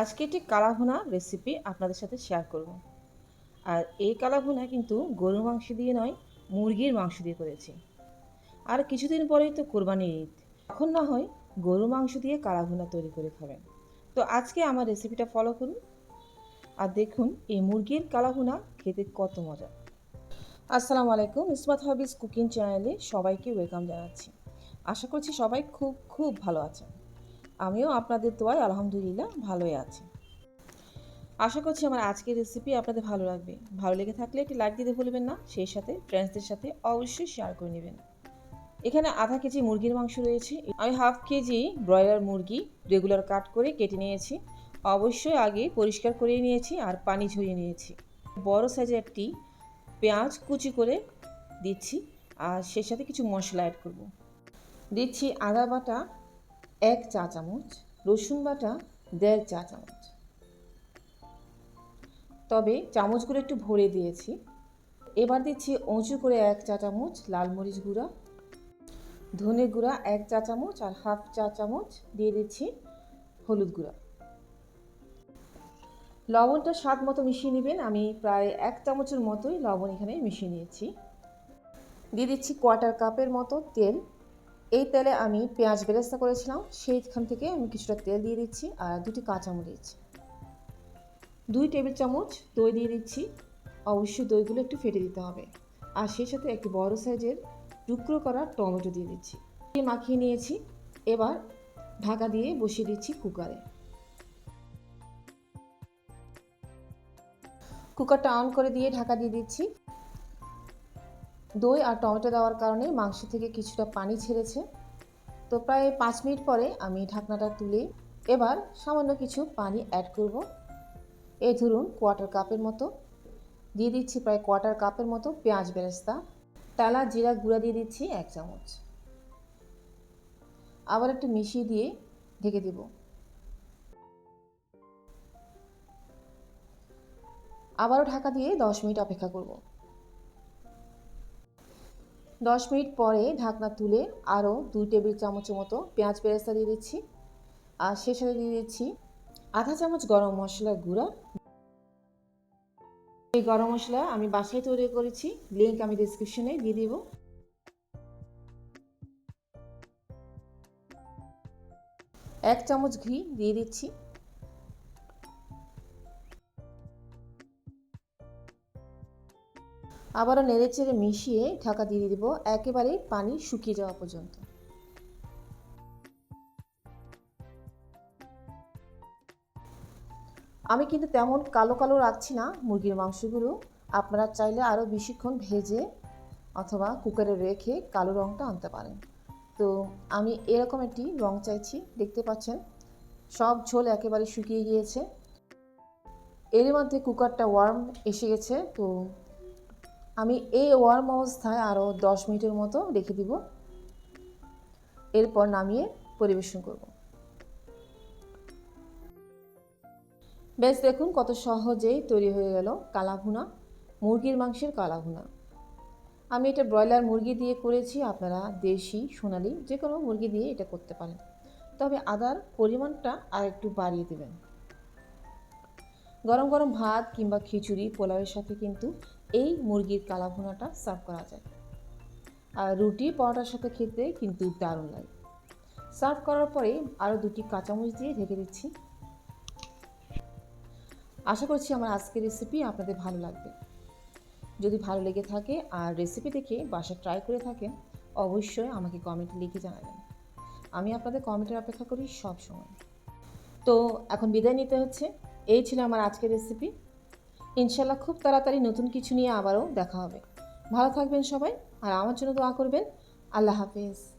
আজকে একটি কালাভুনা রেসিপি আপনাদের সাথে শেয়ার করব। আর এই কালাভুনা কিন্তু গরুর মাংস দিয়ে নয়, মুরগির মাংস দিয়ে করেছি। আর কিছুদিন পরেই তো কোরবানির ঈদ। এখন না হয় গরুর মাংস দিয়ে কালাভুনা তৈরি করে খাবেন। তো আজকে আমার রেসিপিটা ফলো করুন। আর দেখুন এই মুরগির কালাভুনা খেতে কত মজা। আসসালামু আলাইকুম, ইসমাত হাবিজ কুকিং চ্যানেলে সবাইকে ওয়েলকাম জানাচ্ছি। আশা করছি সবাই খুব খুব ভালো আছেন। আমিও আপনাদের দোয়ায় আলহামদুলিল্লাহ ভালোই আছি। আশা করছি আমার আজকের রেসিপি আপনাদের ভালো লাগবে। ভালো লেগে থাকলে একটি লাইক দিতে ভুলবেন না। সেই সাথে ফ্রেন্ডসদের সাথে অবশ্যই শেয়ার করে নেবেন। এখানে আধা কেজি মুরগির মাংস রয়েছে। আমি হাফ কেজি ব্রয়লার মুরগি রেগুলার কাট করে কেটে নিয়েছি। অবশ্যই আগে পরিষ্কার করে নিয়েছি আর পানি ঝরিয়ে নিয়েছি। বড় সাইজের একটি পেঁয়াজ কুচি করে দিচ্ছি আর সেই সাথে কিছু মশলা অ্যাড করব। দিচ্ছি আদা বাটা এক চা চামচ, রসুন বাটা দেড় চা চামচ। তবে চামচগুলো একটু ভরে দিয়েছি। এবার দিচ্ছি উঁচু করে এক চা চামচ লাল মরিচ গুঁড়া। ধনে গুঁড়া এক চা চামচ আর হাফ চা চামচ দিয়ে দিচ্ছি হলুদ গুঁড়া। লবণটা স্বাদ মতো মিশিয়ে নেবেন। আমি প্রায় এক চামচের মতোই লবণ এখানে মিশিয়ে নিয়েছি। দিয়ে দিচ্ছি কোয়ার্টার কাপের মতো তেল। এই তেলে আমি পেঁয়াজ বেরেস্তা করেছিলাম, সেইখান থেকে আমি কিছুটা তেল দিয়ে দিচ্ছি আর দুটি কাঁচামরিচ। দুই টেবিল চামচ দই দিয়ে দিচ্ছি। অবশ্যই দইগুলো একটু ফেটে দিতে হবে। আর সেই সাথে একটি বড় সাইজের টুকরো করা টমেটো দিয়ে দিচ্ছি। মাখিয়ে নিয়েছি। এবার ঢাকা দিয়ে বসিয়ে দিচ্ছি কুকারে। কুকারটা অন করে দিয়ে ঢাকা দিয়ে দিচ্ছি। দই আর টমেটো দেওয়ার কারণে মাংস থেকে কিছুটা পানি ছেড়েছে। তো প্রায় পাঁচ মিনিট পরে আমি ঢাকনাটা তুলে এবার সামান্য কিছু পানি অ্যাড করব। এই ধরুন কোয়ার্টার কাপের মতো। দিয়ে দিচ্ছি প্রায় কোয়ার্টার কাপের মতো পেঁয়াজ বেরেস্তা। তেলা জিরা গুঁড়া দিয়ে দিচ্ছি এক চামচ। আবার একটু মিশিয়ে দিয়ে ঢেকে দেব। আবারও ঢাকা দিয়ে দশ মিনিট অপেক্ষা করব। দশ মিনিট পরে ঢাকনা তুলে আরও দুই টেবিল চামচের মতো পেঁয়াজ বেরেস্তা দিয়ে দিচ্ছি। আর সে সাথে দিয়ে দিচ্ছি আধা চামচ গরম মশলার গুঁড়া। এই গরম মশলা আমি বাসায় তৈরি করেছি। লিঙ্ক আমি ডিসক্রিপশনে দিয়ে দিব। এক চামচ ঘি দিয়ে দিচ্ছি। আবারও নেড়ে চেড়ে মিশিয়ে ঢাকা দিয়ে দিব একেবারে পানি শুকিয়ে যাওয়া পর্যন্ত। আমি কিন্তু তেমন কালো কালো রাখছি না মুরগির মাংসগুলো। আপনারা চাইলে আরও বেশিক্ষণ ভেজে অথবা কুকারে রেখে কালো রঙটা আনতে পারেন। তো আমি এরকম একটি রং চাইছি, দেখতে পাচ্ছেন? সব ঝোল একেবারে শুকিয়ে গিয়েছে। এর মধ্যে কুকারটা ওয়ার্ম এসে গেছে, তো আমি এই ওয়ার্ম অবস্থায় আরও দশ মিনিটের মতো রেখে দিব। এরপর নামিয়ে পরিবেশন করব। বেশ, দেখুন কত সহজেই তৈরি হয়ে গেল কালাভুনা মুরগির মাংসের কালাভুনা আমি এটা ব্রয়লার মুরগি দিয়ে করেছি, আপনারা দেশি, সোনালি যে কোনো মুরগি দিয়ে এটা করতে পারেন। তবে আদার পরিমাণটা আর একটু বাড়িয়ে দেবেন। গরম গরম ভাত কিংবা খিচুড়ি, পোলাওয়ের সাথে কিন্তু এই মুরগির কালাভুনাটা সার্ভ করা যায়। আর রুটি, পরোটার সাথে খেতে কিন্তু দারুণ লাগে। সার্ভ করার পরে আরও দুটি কাঁচামরিচ দিয়ে ঢেকে দিচ্ছি। আশা করছি আমার আজকের রেসিপি আপনাদের ভালো লাগবে। যদি ভালো লেগে থাকে আর রেসিপি দেখে বাসা ট্রাই করে থাকেন, অবশ্যই আমাকে কমেন্টে লিখে জানাবেন। আমি আপনাদের কমেন্টের অপেক্ষা করি সব সময় তো এখন বিদায় নিতে হচ্ছে। এই ছিল আমার আজকের রেসিপি ইনশাল্লাহ খুব তাড়াতাড়ি নতুন কিছু নিয়ে আবারও দেখা হবে। ভালো থাকবেন সবাই, আর আমার জন্য দোয়া করবেন। আল্লাহ হাফেজ।